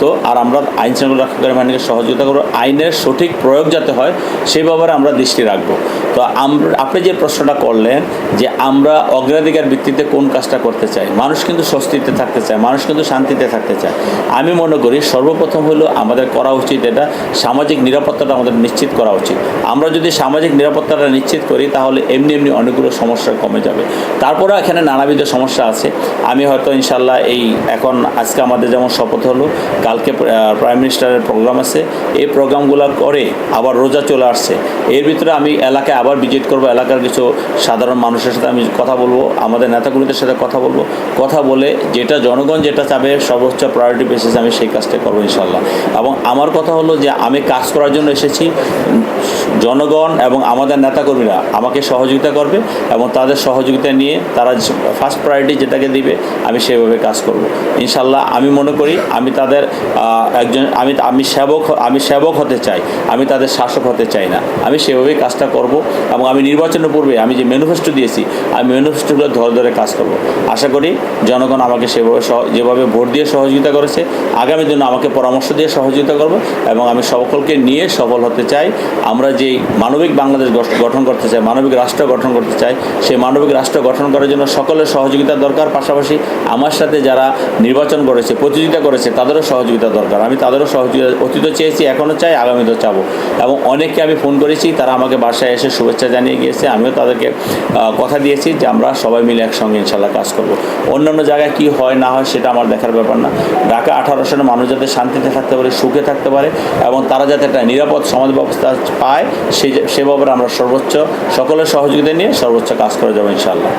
দায়িত্ব আর আমরা আইন শৃঙ্খলা রক্ষাকারী বাহিনীকে সহযোগিতা করব, আইনের সঠিক প্রয়োগ যাতে হয়, সেই ব্যাপারে আমরা দৃষ্টি রাখব। তো আপনি যে প্রশ্নটা করলেন যে আমরা অগ্রাধিকার ভিত্তিতে কোন কাজটা করতে চাই, মানুষ কিন্তু স্বস্তিতে থাকতে চায়, মানুষ কিন্তু শান্তিতে থাকতে চায়। আমি মনে করি সর্বপ্রথম হলো আমাদের করা উচিত এটা, সামাজিক নিরাপত্তাটা আমাদের নিশ্চিত করা উচিত। আমরা যদি সামাজিক নিরাপত্তাটা নিশ্চিত করি, তাহলে এমনি এমনি অনেকগুলো সমস্যা কমে যাবে। তারপরেও এখানে নানাবিধ সমস্যা আছে। আমি হয়তো ইনশাল্লাহ এই এখন আজকে আমাদের যেমন শপথ হলো কালকে প্রাইম মিনিস্টারের প্রোগ্রাম আছে। এই প্রোগ্রামগুলো করে আবার রোজা চলে আসছে। এর ভিতরে আমি এলাকায় আবার ভিজিট করব, এলাকার কিছু সাধারণ মানুষের সাথে আমি কথা বলব, আমাদের নেতাগুলিদের সাথে কথা বলব। কথা বলে যেটা জনগণ যেটা চাবে, সর্বোচ্চ প্রায়োরিটি বেসিসে আমি সেই কাজটা করব ইনশাল্লাহ এবং আমার কথা হলো যে আমি কাজ করার জন্য এসেছি। জনগণ এবং আমাদের নেতাকর্মীরা আমাকে সহযোগিতা করবে এবং তাদের সহযোগিতা নিয়ে তারা ফার্স্ট প্রায়োরিটি যেটাকে দিবে, আমি সেভাবে কাজ করব। ইনশাল্লাহ আমি মনে করি আমি তাদের একজন আমি আমি সেবক আমি সেবক হতে চাই, আমি তাদের শাসক হতে চাই না। আমি সেভাবেই কাজটা করব এবং আমি নির্বাচনের পূর্বে আমি যে ম্যানিফেস্টো দিয়েছি, আমি ম্যানিফেস্টোগুলো ধরে ধরে কাজ করব। আশা করি জনগণ আমাকে সেভাবে যেভাবে ভোট দিয়ে সহযোগিতা করেছে, আগামী দিনে আমাকে পরামর্শ দিয়ে সহযোগিতা করব এবং আমি সকলকে নিয়ে সফল হতে চাই। আমরা যেই মানবিক বাংলাদেশ গঠ- গঠন করতে চাই, মানবিক রাষ্ট্র গঠন করতে চাই, সেই মানবিক রাষ্ট্র গঠন করার জন্য সকলের সহযোগিতা দরকার। পাশাপাশি আমার সাথে যারা নির্বাচন করেছে, প্রতিযোগিতা করেছে, তাদেরও সহযোগিতা দরকার। আমি তাদেরও সহযোগিতা অতীত চেয়েছি, এখনও চাই আগামীতেও চাবো। এবং অনেককে আমি ফোন করেছি, তারা আমাকে বাসায় এসে শুভেচ্ছা জানিয়ে গিয়েছে। আমিও তাদেরকে কথা দিয়েছি যে আমরা সবাই মিলে একসঙ্গে ইনশাল্লাহ কাজ করব। অন্যান্য জায়গায় কি হয়, না হয় সেটা আমার দেখার ব্যাপার না। ঢাকা আঠারো সালে মানুষ যাতে শান্তিতে থাকতে পারে, সুখে থাকতে পারে, এবং তারা যাতে একটা নিরাপদ সমাজ ব্যবস্থা পায় সেই সে ব্যাপারে আমরা সর্বোচ্চ সকলের সহযোগিতা নিয়ে সর্বোচ্চ কাজ করে যাব ইনশাল্লাহ